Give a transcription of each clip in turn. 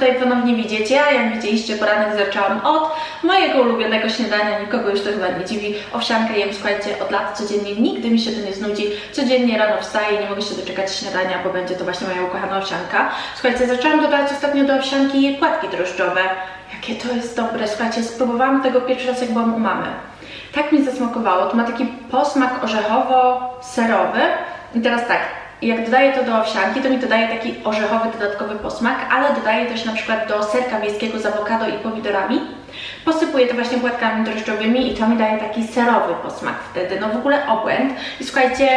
tutaj ponownie widzieć. Ja, jak widzieliście, poranek zaczęłam od mojego ulubionego śniadania, nikogo już to chyba nie dziwi. Owsiankę jem, słuchajcie, od lat codziennie, nigdy mi się to nie znudzi. Codziennie rano wstaję, nie mogę się doczekać śniadania, bo będzie to właśnie moja ukochana owsianka. Słuchajcie, zaczęłam dodawać ostatnio do owsianki płatki drożdżowe. Jakie to jest dobre, słuchajcie, spróbowałam tego pierwszy raz jak byłam u mamy. Tak mi zasmakowało. To ma taki posmak orzechowo-serowy. I teraz tak, jak dodaję to do owsianki, to mi dodaje taki orzechowy dodatkowy posmak, ale dodaję też na przykład do serka wiejskiego z awokado i pomidorami. Posypuję to właśnie płatkami drożdżowymi i to mi daje taki serowy posmak wtedy. No w ogóle obłęd. I słuchajcie,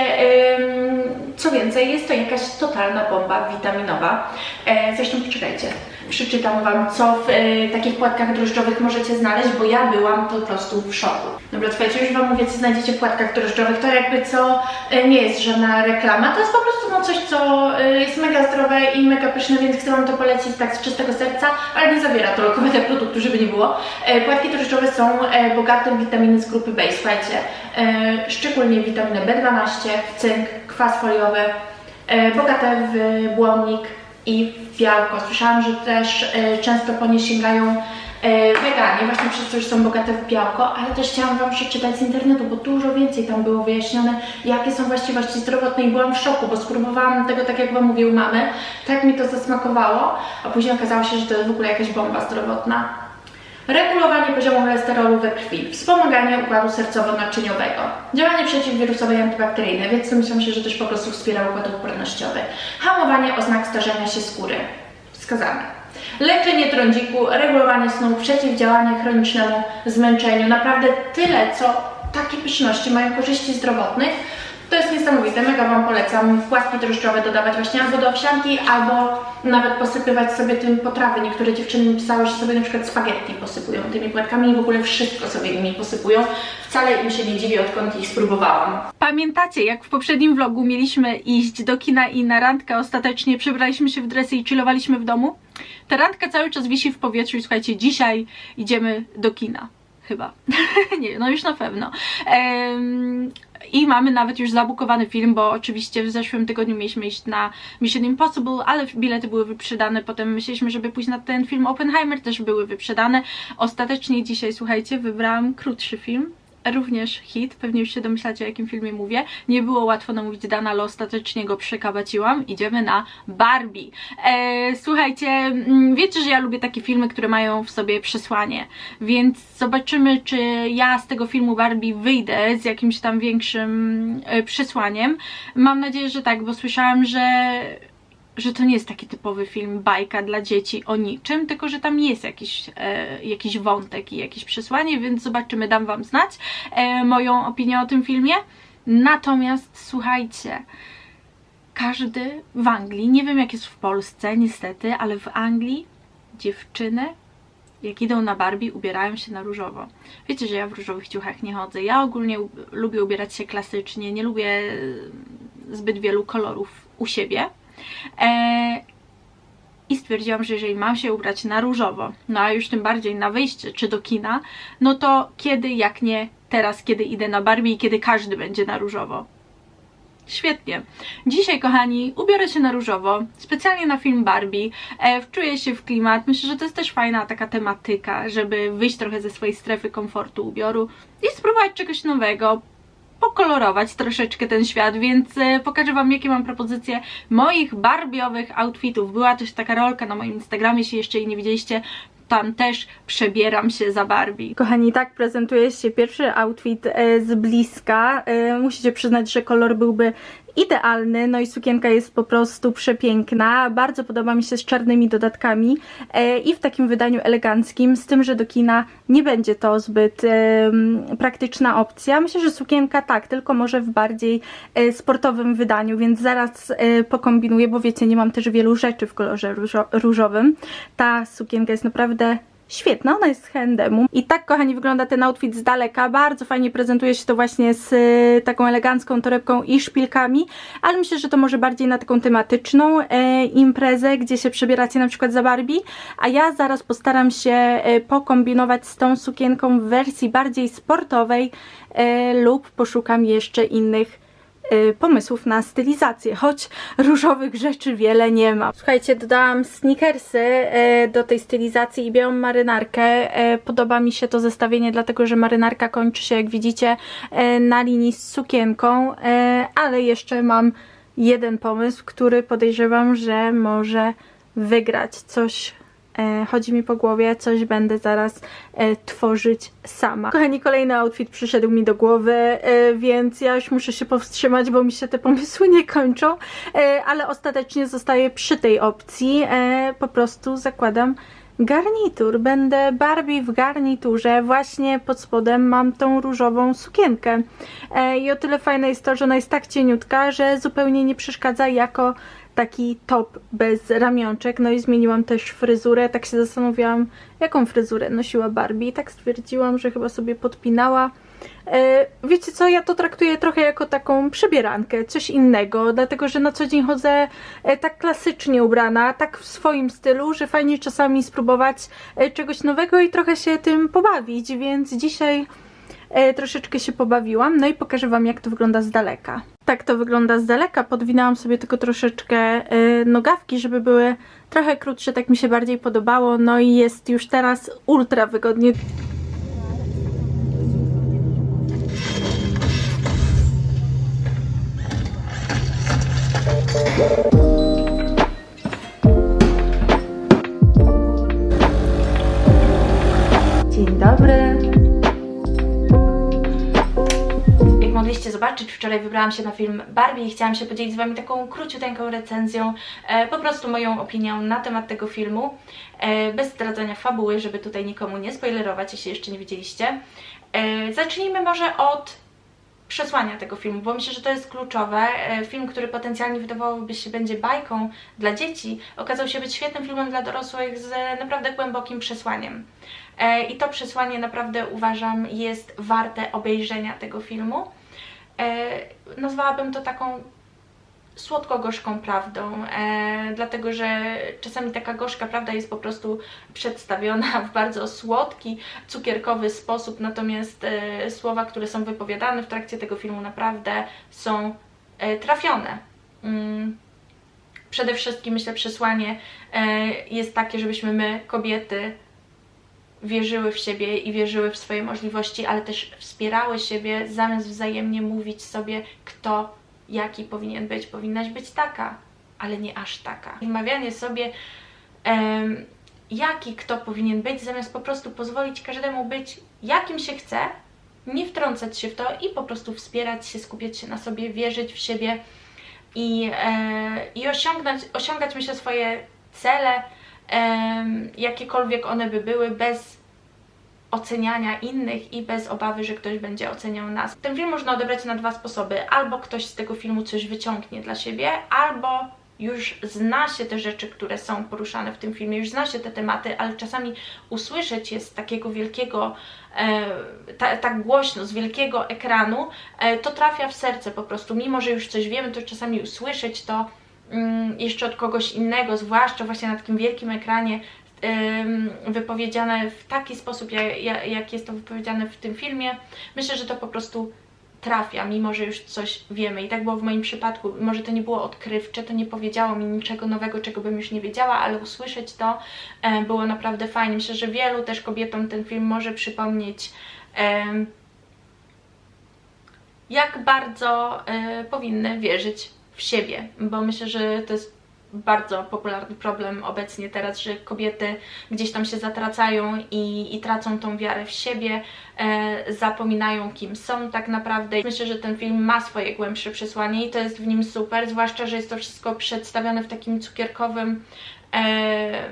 co więcej, jest to jakaś totalna bomba witaminowa. E, zresztą poczekajcie, przeczytam Wam, co w e, takich płatkach drożdżowych możecie znaleźć, bo ja byłam po prostu w szoku. Dobra, słuchajcie, już Wam mówię, co znajdziecie w płatkach drożdżowych. To jakby co e, nie jest żadna reklama, to jest po prostu no, coś, co e, jest mega zdrowe i mega pyszne, więc chcę Wam to polecić tak z czystego serca, ale nie zawiera to lokowe produktu, żeby nie było. Płatki drożdżowe są bogate w witaminy z grupy B, słuchajcie, e, szczególnie witaminę B12, w cynk, kwas foliowy, bogate w błonnik i białko. Słyszałam, że też e, często po nie sięgają e, weganie, właśnie przez to, że są bogate w białko, ale też chciałam Wam przeczytać z internetu, bo dużo więcej tam było wyjaśnione, jakie są właściwości zdrowotne i byłam w szoku, bo spróbowałam tego, tak jak Wam mówił mamy, tak mi to zasmakowało, a później okazało się, że to jest w ogóle jakaś bomba zdrowotna. Regulowanie poziomu cholesterolu we krwi, wspomaganie układu sercowo-naczyniowego, działanie przeciwwirusowe i antybakteryjne, więc myślę się, że też po prostu wspiera układ odpornościowy, hamowanie oznak starzenia się skóry, wskazane. Leczenie trądziku, regulowanie snu, przeciwdziałanie chronicznemu zmęczeniu. Naprawdę tyle, co takie pyszności mają korzyści zdrowotnych. To jest niesamowite, mega Wam polecam płatki drożdżowe dodawać właśnie albo do owsianki, albo nawet posypywać sobie tym potrawy. Niektóre dziewczyny pisały, że sobie na przykład spaghetti posypują tymi płatkami i w ogóle wszystko sobie nimi posypują. Wcale im się nie dziwię, odkąd ich spróbowałam. Pamiętacie, jak w poprzednim vlogu mieliśmy iść do kina i na randkę ostatecznie przebraliśmy się w dresy i chillowaliśmy w domu? Ta randka cały czas wisi w powietrzu i słuchajcie, dzisiaj idziemy do kina. Chyba. nie, no już na pewno. Em, I mamy nawet już zabukowany film, bo oczywiście w zeszłym tygodniu mieliśmy iść na Mission Impossible, ale bilety były wyprzedane. Potem myśleliśmy, żeby pójść na ten film Oppenheimer, też były wyprzedane. Ostatecznie dzisiaj, słuchajcie, wybrałam krótszy film również hit, pewnie już się domyślacie o jakim filmie mówię. Nie było łatwo namówić Dana, ale ostatecznie go przekabaciłam. Idziemy na Barbie. E, słuchajcie, mm, wiecie, że ja lubię takie filmy, które mają w sobie przesłanie, więc zobaczymy, czy ja z tego filmu Barbie wyjdę z jakimś tam większym e, przesłaniem. Mam nadzieję, że tak, bo słyszałam, że że to nie jest taki typowy film bajka dla dzieci o niczym, tylko że tam jest jakiś, e, jakiś wątek i jakieś przesłanie, więc zobaczymy, dam Wam znać e, moją opinię o tym filmie. Natomiast słuchajcie, każdy w Anglii, nie wiem jak jest w Polsce niestety, ale w Anglii dziewczyny jak idą na Barbie, ubierają się na różowo. Wiecie, że ja w różowych ciuchach nie chodzę. Ja ogólnie lubię ubierać się klasycznie, nie lubię e, zbyt wielu kolorów u siebie. E, I stwierdziłam, że jeżeli mam się ubrać na różowo, no a już tym bardziej na wyjście czy do kina, no to kiedy, jak nie teraz, kiedy idę na Barbie i kiedy każdy będzie na różowo. Świetnie. Dzisiaj, kochani, ubiorę się na różowo, specjalnie na film Barbie. E, wczuję się w klimat. Myślę, że to jest też fajna taka tematyka, żeby wyjść trochę ze swojej strefy komfortu ubioru i spróbować czegoś nowego, pokolorować troszeczkę ten świat, więc e, pokażę Wam, jakie mam propozycje moich barbiowych outfitów. Była też taka rolka na moim Instagramie, jeśli jeszcze jej nie widzieliście, tam też przebieram się za Barbie. Kochani, tak prezentuje się pierwszy outfit e, z bliska. E, Musicie przyznać, że kolor byłby idealny, no i sukienka jest po prostu przepiękna. Bardzo podoba mi się z czarnymi dodatkami e, i w takim wydaniu eleganckim, z tym, że do kina nie będzie to zbyt praktyczna opcja. Myślę, że sukienka tak, tylko może w bardziej e, sportowym wydaniu, więc zaraz e, pokombinuję, bo wiecie, nie mam też wielu rzeczy w kolorze różo różowym. Ta sukienka jest naprawdę Świetna, ona jest z H&M. I tak, kochani, wygląda ten outfit z daleka. Bardzo fajnie prezentuje się to właśnie z e, taką elegancką torebką i szpilkami, ale myślę, że to może bardziej na taką tematyczną e, imprezę, gdzie się przebieracie na przykład za Barbie, a ja zaraz postaram się e, pokombinować z tą sukienką w wersji bardziej sportowej e, lub poszukam jeszcze innych y, pomysłów na stylizację, choć różowych rzeczy wiele nie ma. Słuchajcie, dodałam sneakersy y, do tej stylizacji i białą marynarkę. Y, Podoba mi się to zestawienie, dlatego że marynarka kończy się, jak widzicie, y, na linii z sukienką, y, ale jeszcze mam jeden pomysł, który podejrzewam, że może wygrać coś chodzi mi po głowie, coś będę zaraz e, tworzyć sama. Kochani, kolejny outfit przyszedł mi do głowy, e, więc ja już muszę się powstrzymać, bo mi się te pomysły nie kończą, e, ale ostatecznie zostaję przy tej opcji. E, po prostu zakładam garnitur. Będę Barbie w garniturze. Właśnie pod spodem mam tą różową sukienkę. E, I o tyle fajne jest to, że ona jest tak cieniutka, że zupełnie nie przeszkadza jako taki top bez ramionczek. No i zmieniłam też fryzurę. Tak się zastanawiałam, jaką fryzurę nosiła Barbie. I tak stwierdziłam, że chyba sobie podpinała. E, Wiecie co, ja to traktuję trochę jako taką przebierankę, coś innego, dlatego że na co dzień chodzę e, tak klasycznie ubrana, tak w swoim stylu, że fajnie czasami spróbować e, czegoś nowego i trochę się tym pobawić, więc dzisiaj troszeczkę się pobawiłam, no i pokażę Wam jak to wygląda z daleka. Tak to wygląda z daleka, podwinęłam sobie tylko troszeczkę e, nogawki, żeby były trochę krótsze, tak mi się bardziej podobało, no i jest już teraz ultra wygodnie. Dzień dobry. Mogliście zobaczyć, wczoraj wybrałam się na film Barbie i chciałam się podzielić z Wami taką króciuteńką recenzją, e, po prostu moją opinią na temat tego filmu, e, bez zdradzania fabuły, żeby tutaj nikomu nie spoilerować, jeśli jeszcze nie widzieliście. E, zacznijmy może od przesłania tego filmu, bo myślę, że to jest kluczowe. E, Film, który potencjalnie wydawałoby się będzie bajką dla dzieci, okazał się być świetnym filmem dla dorosłych z naprawdę głębokim przesłaniem. E, I to przesłanie naprawdę uważam jest warte obejrzenia tego filmu. E, Nazwałabym to taką słodko-gorzką prawdą, e, dlatego że czasami taka gorzka prawda jest po prostu przedstawiona w bardzo słodki, cukierkowy sposób, natomiast e, słowa, które są wypowiadane w trakcie tego filmu naprawdę są e, trafione. Mm. Przede wszystkim myślę przesłanie e, jest takie, żebyśmy my, kobiety, wierzyły w siebie i wierzyły w swoje możliwości, ale też wspierały siebie, zamiast wzajemnie mówić sobie, kto jaki powinien być. Powinnaś być taka, ale nie aż taka. Wmawianie sobie, em, jaki kto powinien być, zamiast po prostu pozwolić każdemu być jakim się chce, nie wtrącać się w to i po prostu wspierać się, skupiać się na sobie, wierzyć w siebie i, e, i osiągnąć, osiągać myślę swoje cele, jakiekolwiek one by były, bez oceniania innych i bez obawy, że ktoś będzie oceniał nas. Ten film można odebrać na dwa sposoby. Albo ktoś z tego filmu coś wyciągnie dla siebie, albo już zna się te rzeczy, które są poruszane w tym filmie, już zna się te tematy, ale czasami usłyszeć je z takiego wielkiego, e, ta, tak głośno, z wielkiego ekranu, e, to trafia w serce po prostu. Mimo, że już coś wiemy, to czasami usłyszeć to jeszcze od kogoś innego, zwłaszcza właśnie na takim wielkim ekranie, wypowiedziane w taki sposób, jak, jest to wypowiedziane w tym filmie, myślę, że to po prostu trafia, mimo że już coś wiemy. I tak było w moim przypadku. Może to nie było odkrywcze, to nie powiedziało mi niczego nowego, czego bym już nie wiedziała, ale usłyszeć to e, było naprawdę fajnie. Myślę, że wielu też kobietom ten film może przypomnieć. jak bardzo e, powinny wierzyć w siebie, bo myślę, że to jest bardzo popularny problem obecnie teraz, że kobiety gdzieś tam się zatracają i, i tracą tą wiarę w siebie, e, zapominają kim są tak naprawdę. Myślę, że ten film ma swoje głębsze przesłanie i to jest w nim super, zwłaszcza, że jest to wszystko przedstawione w takim cukierkowym e,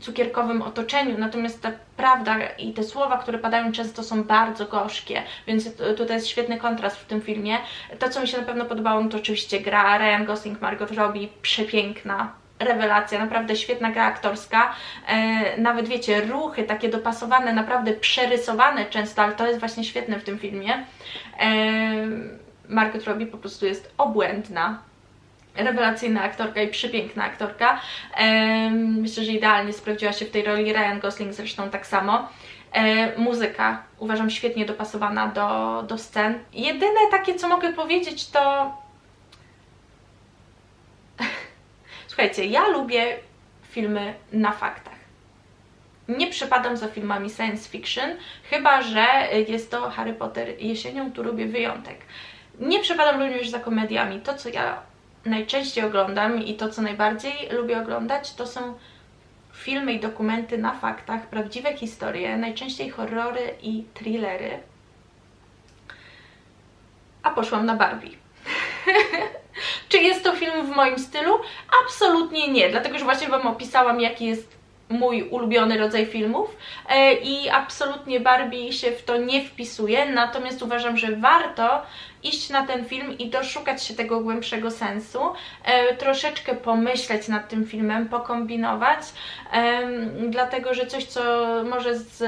cukierkowym otoczeniu, natomiast ta prawda i te słowa, które padają często są bardzo gorzkie, więc tutaj jest świetny kontrast w tym filmie. To, co mi się na pewno podobało, no to oczywiście gra Ryan Gosling, Margot Robbie, przepiękna, rewelacja, naprawdę świetna gra aktorska, e, nawet wiecie, ruchy takie dopasowane, naprawdę przerysowane często, ale to jest właśnie świetne w tym filmie. E, Margot Robbie po prostu jest obłędna, rewelacyjna aktorka i przepiękna aktorka. Myślę, że idealnie sprawdziła się w tej roli Ryan Gosling zresztą tak samo. Muzyka uważam świetnie dopasowana do, do scen. Jedyne takie, co mogę powiedzieć, to. Słuchajcie, ja lubię filmy na faktach. Nie przepadam za filmami science fiction, chyba że jest to Harry Potter jesienią, tu robię wyjątek. Nie przepadam również za komediami. To, co ja najczęściej oglądam i to, co najbardziej lubię oglądać, to są filmy i dokumenty na faktach, prawdziwe historie, najczęściej horrory i thrillery. A poszłam na Barbie. Czy jest to film w moim stylu? Absolutnie nie, dlatego że właśnie Wam opisałam, jaki jest mój ulubiony rodzaj filmów e, i absolutnie Barbie się w to nie wpisuje, natomiast uważam, że warto iść na ten film i doszukać się tego głębszego sensu, e, troszeczkę pomyśleć nad tym filmem, pokombinować, dlatego że coś, co może z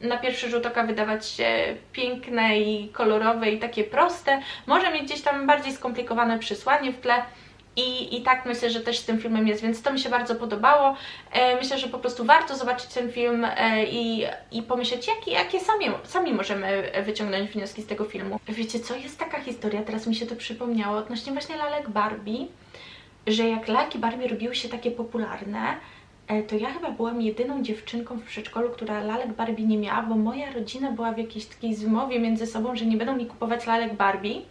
na pierwszy rzut oka wydawać się piękne i kolorowe i takie proste, może mieć gdzieś tam bardziej skomplikowane przesłanie w tle. I, I tak myślę, że też z tym filmem jest, więc to mi się bardzo podobało. E, myślę, że po prostu warto zobaczyć ten film e, i, i pomyśleć, jakie, jakie sami, sami możemy wyciągnąć wnioski z tego filmu. Wiecie co, jest taka historia, teraz mi się to przypomniało, odnośnie właśnie lalek Barbie, że jak lalki Barbie robiły się takie popularne, E, to ja chyba byłam jedyną dziewczynką w przedszkolu, która lalek Barbie nie miała, bo moja rodzina była w jakiejś takiej zmowie między sobą, że nie będą mi kupować lalek Barbie,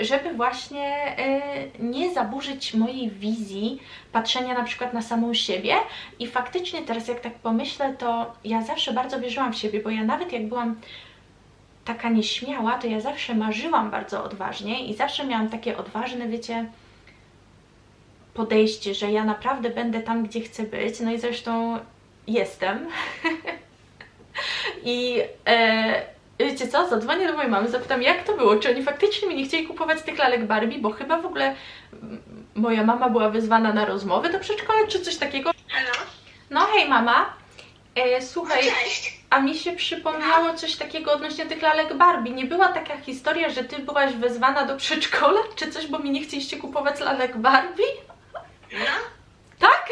żeby właśnie e, nie zaburzyć mojej wizji patrzenia na przykład na samą siebie. I faktycznie teraz jak tak pomyślę, to ja zawsze bardzo wierzyłam w siebie, bo ja nawet jak byłam taka nieśmiała, to ja zawsze marzyłam bardzo odważnie i zawsze miałam takie odważne, wiecie, podejście, że ja naprawdę będę tam, gdzie chcę być. No i zresztą jestem. I e, wiecie co? Zadzwonię do mojej mamy, zapytam, jak to było, czy oni faktycznie mi nie chcieli kupować tych lalek Barbie, bo chyba w ogóle mm, moja mama była wezwana na rozmowę do przedszkola, czy coś takiego. Halo? No hej mama, e, słuchaj, Cześć. a mi się przypomniało coś takiego odnośnie tych lalek Barbie. Nie była taka historia, że ty byłaś wezwana do przedszkola, czy coś, bo mi nie chcieliście kupować lalek Barbie? No, Tak?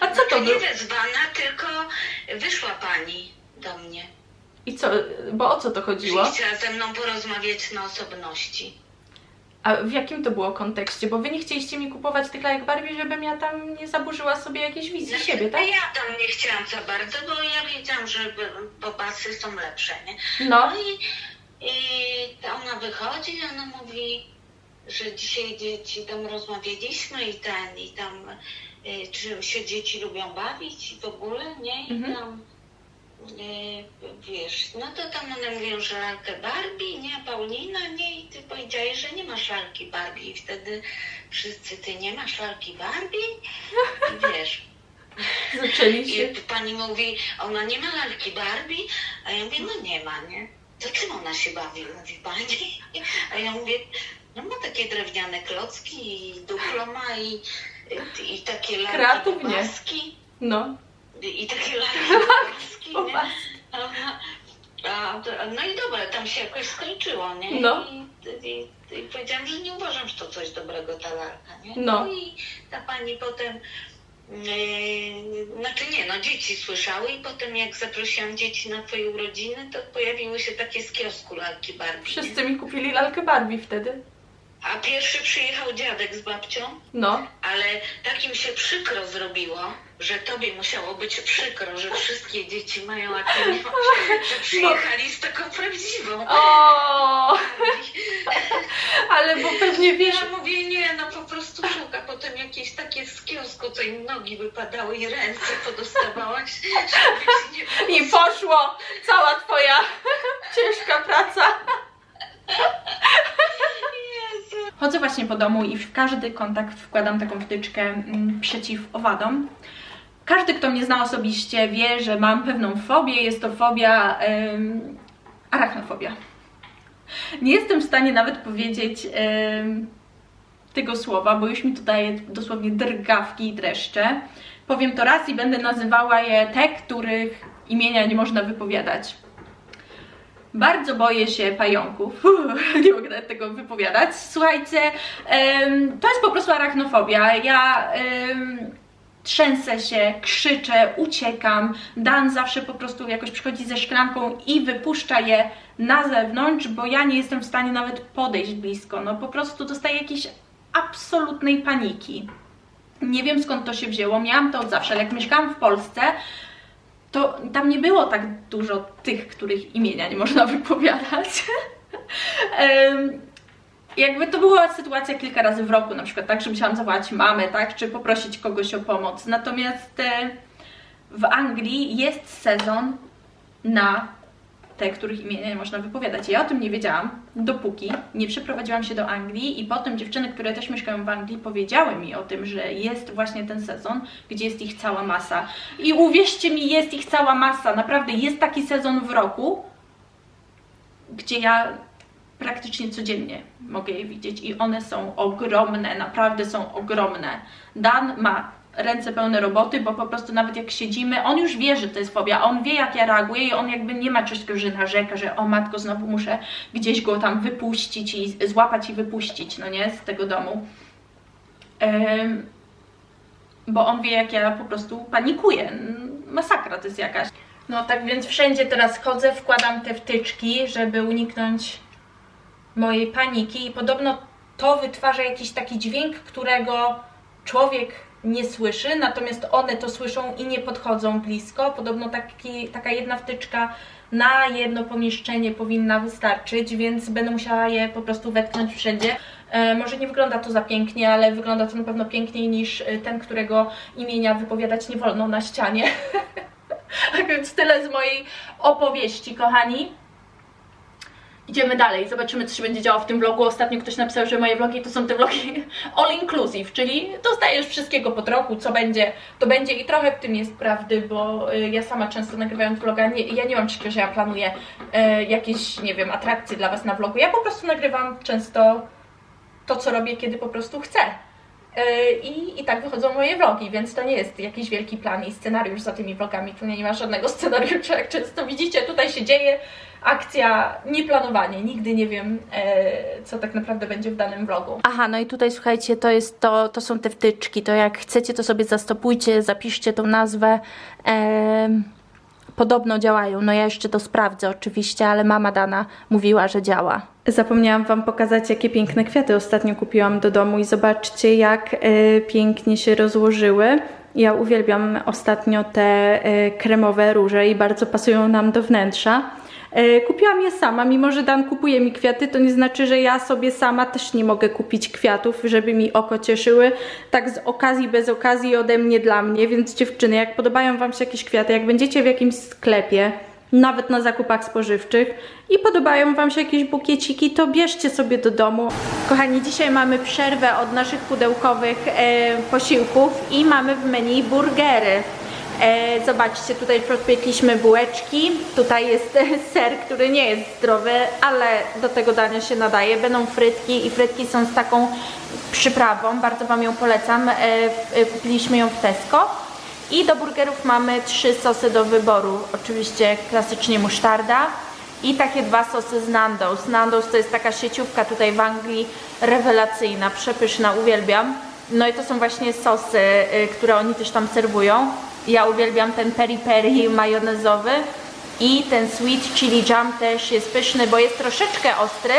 A co to znaczy było? nie wezwana, tylko wyszła pani do mnie. I co, bo o co to chodziło? I chciała ze mną porozmawiać na osobności. A w jakim to było kontekście? Bo wy nie chcieliście mi kupować tych lajek Barbie, żebym ja tam nie zaburzyła sobie jakiejś wizji Znaczy, siebie, tak? Ja tam nie chciałam za bardzo, bo ja wiedziałam, że bobasy są lepsze, nie? No, No i, i ta ona wychodzi, ona mówi, że dzisiaj dzieci tam rozmawialiśmy i ten, i tam y, czy się dzieci lubią bawić i w ogóle, nie? I Mhm. tam wiesz, no to tam one mówią, że lalkę Barbie, nie, Paulina, nie, i ty powiedziałeś, że nie masz lalki Barbie i wtedy wszyscy, ty nie masz lalki Barbie? I wiesz, zaczęli się. i pani mówi, ona nie ma lalki Barbie, a ja mówię, no nie ma, nie? To czym ona się bawi, mówi pani? A ja mówię, no ma takie drewniane klocki i duplo ma i, i, i takie lalki Kreatywnie. bobaski. No, I, takie o nie? A, no i dobra, tam się jakoś skończyło, nie? No. I, i, i powiedziałam, że nie uważam, że to coś dobrego ta lalka, nie? No. i ta pani potem, yy, znaczy nie, no dzieci słyszały i potem jak zaprosiłam dzieci na twoje urodziny, to pojawiły się takie z kiosku lalki Barbie, nie? Wszyscy mi kupili lalkę Barbie wtedy. A pierwszy przyjechał dziadek z babcią, No, ale tak im się przykro zrobiło, że tobie musiało być przykro, że wszystkie dzieci mają, a ty nie masz, że przyjechali z taką prawdziwą. o, ale bo pewnie wiesz, Ja mówię, nie, no po prostu szuka. Potem jakieś takie z kiosku, co im nogi wypadały i ręce podostawałaś, i poszło cała twoja ciężka praca. Chodzę właśnie po domu i w każdy kontakt wkładam taką wtyczkę mm, przeciw owadom. Każdy, kto mnie zna osobiście, wie, że mam pewną fobię. Jest to fobia arachnofobia. Nie jestem w stanie nawet powiedzieć tego słowa, bo już mi to daje dosłownie drgawki i dreszcze. Powiem to raz i będę nazywała je te, których imienia nie można wypowiadać. Bardzo boję się pająków. Uff, nie mogę tego wypowiadać. Słuchajcie, to jest po prostu arachnofobia. Ja trzęsę się, krzyczę, uciekam. Dan zawsze po prostu jakoś przychodzi ze szklanką i wypuszcza je na zewnątrz, bo ja nie jestem w stanie nawet podejść blisko. No po prostu dostaję jakiejś absolutnej paniki. Nie wiem skąd to się wzięło, miałam to od zawsze, ale jak mieszkałam w Polsce, to tam nie było tak dużo tych, których imienia nie można wypowiadać. jakby to była sytuacja kilka razy w roku, na przykład tak, że musiałam zawołać mamę, tak, czy poprosić kogoś o pomoc. Natomiast e, w Anglii jest sezon na te, których imienia nie można wypowiadać. Ja o tym nie wiedziałam, dopóki nie przeprowadziłam się do Anglii i potem dziewczyny, które też mieszkają w Anglii, powiedziały mi o tym, że jest właśnie ten sezon, gdzie jest ich cała masa. I uwierzcie mi, jest ich cała masa. Naprawdę jest taki sezon w roku, gdzie ja praktycznie codziennie mogę je widzieć i one są ogromne, naprawdę są ogromne. Dan ma ręce pełne roboty, bo po prostu nawet jak siedzimy, on już wie, że to jest fobia, on wie jak ja reaguję i on jakby nie ma czegoś takiego, że narzeka, że o matko, znowu muszę gdzieś go tam wypuścić i złapać i wypuścić, no nie, z tego domu. Bo on wie jak ja po prostu panikuję. Masakra to jest jakaś. No tak więc wszędzie teraz chodzę, wkładam te wtyczki, żeby uniknąć mojej paniki i podobno to wytwarza jakiś taki dźwięk, którego człowiek nie słyszy, natomiast one to słyszą i nie podchodzą blisko. Podobno taki, taka jedna wtyczka na jedno pomieszczenie powinna wystarczyć, więc będę musiała je po prostu wetknąć wszędzie. E, może nie wygląda to za pięknie, ale wygląda to na pewno piękniej niż e, ten, którego imienia wypowiadać nie wolno na ścianie. tak więc tyle z mojej opowieści, kochani. Idziemy dalej, zobaczymy co się będzie działo w tym vlogu. Ostatnio ktoś napisał, że moje vlogi to są te vlogi all inclusive, czyli dostajesz wszystkiego po trochu, co będzie, to będzie i trochę w tym jest prawdy, bo y, ja sama często nagrywając vloga, nie, ja nie mam czegoś, że ja planuję y, jakieś, nie wiem, atrakcje dla Was na vlogu. Ja po prostu nagrywam często to, co robię, kiedy po prostu chcę. Y, I, I tak wychodzą moje vlogi, więc to nie jest jakiś wielki plan i scenariusz za tymi vlogami. Tu nie ma żadnego scenariusza, jak często widzicie, tutaj się dzieje akcja, nieplanowanie. Nigdy nie wiem, e, co tak naprawdę będzie w danym vlogu. Aha, no i tutaj słuchajcie, to jest to, to są te wtyczki, to jak chcecie to sobie zastopujcie, zapiszcie tą nazwę. Em, podobno działają, no ja jeszcze to sprawdzę oczywiście, ale mama Dana mówiła, że działa. Zapomniałam Wam pokazać, jakie piękne kwiaty ostatnio kupiłam do domu i zobaczcie, jak e, pięknie się rozłożyły. Ja uwielbiam ostatnio te e, kremowe róże i bardzo pasują nam do wnętrza. E, Kupiłam je sama, mimo że Dan kupuje mi kwiaty, to nie znaczy, że ja sobie sama też nie mogę kupić kwiatów, żeby mi oko cieszyły. Tak z okazji, bez okazji ode mnie dla mnie, więc dziewczyny, jak podobają Wam się jakieś kwiaty, jak będziecie w jakimś sklepie, nawet na zakupach spożywczych i podobają Wam się jakieś bukieciki, to bierzcie sobie do domu. Kochani, dzisiaj mamy przerwę od naszych pudełkowych e, posiłków i mamy w menu burgery. E, zobaczcie, tutaj podpiekliśmy bułeczki. Tutaj jest ser, który nie jest zdrowy, ale do tego dania się nadaje. Będą frytki i frytki są z taką przyprawą. Bardzo Wam ją polecam. E, e, kupiliśmy ją w Tesco. I do burgerów mamy trzy sosy do wyboru. Oczywiście klasycznie musztarda i takie dwa sosy z Nando's. Nando's to jest taka sieciówka tutaj w Anglii rewelacyjna, przepyszna, uwielbiam. No i to są właśnie sosy, y, które oni też tam serwują. Ja uwielbiam ten peri peri majonezowy i ten sweet chili jam też jest pyszny, bo jest troszeczkę ostry,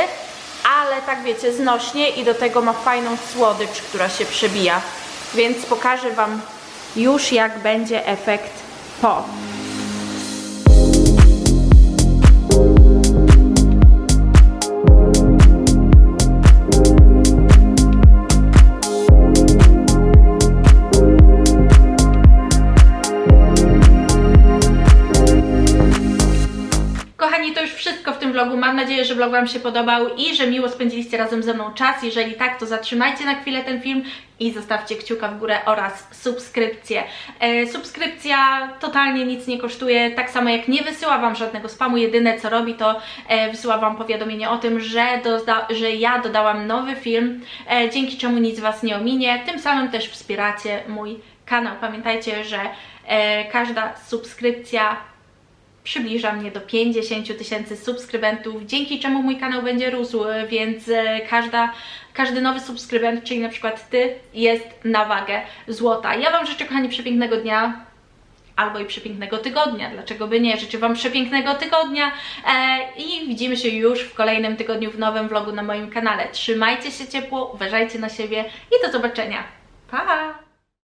ale tak wiecie, znośnie i do tego ma fajną słodycz, która się przebija. Więc pokażę Wam już jak będzie efekt po. Nadzieję, że vlog Wam się podobał i że miło spędziliście razem ze mną czas. Jeżeli tak, to zatrzymajcie na chwilę ten film i zostawcie kciuka w górę oraz subskrypcję. E, subskrypcja totalnie nic nie kosztuje, tak samo jak nie wysyła Wam żadnego spamu. Jedyne co robi, to e, wysyła Wam powiadomienie o tym, że, doda- że ja dodałam nowy film, e, dzięki czemu nic Was nie ominie. Tym samym też wspieracie mój kanał. Pamiętajcie, że e, każda subskrypcja przybliża mnie do 50 000 tysięcy subskrybentów, dzięki czemu mój kanał będzie rósł, więc e, każda, każdy nowy subskrybent, czyli na przykład Ty, jest na wagę złota. Ja Wam życzę, kochani, przepięknego dnia, albo i przepięknego tygodnia. Dlaczego by nie? Życzę Wam przepięknego tygodnia e, i widzimy się już w kolejnym tygodniu w nowym vlogu na moim kanale. Trzymajcie się ciepło, uważajcie na siebie i do zobaczenia. Pa!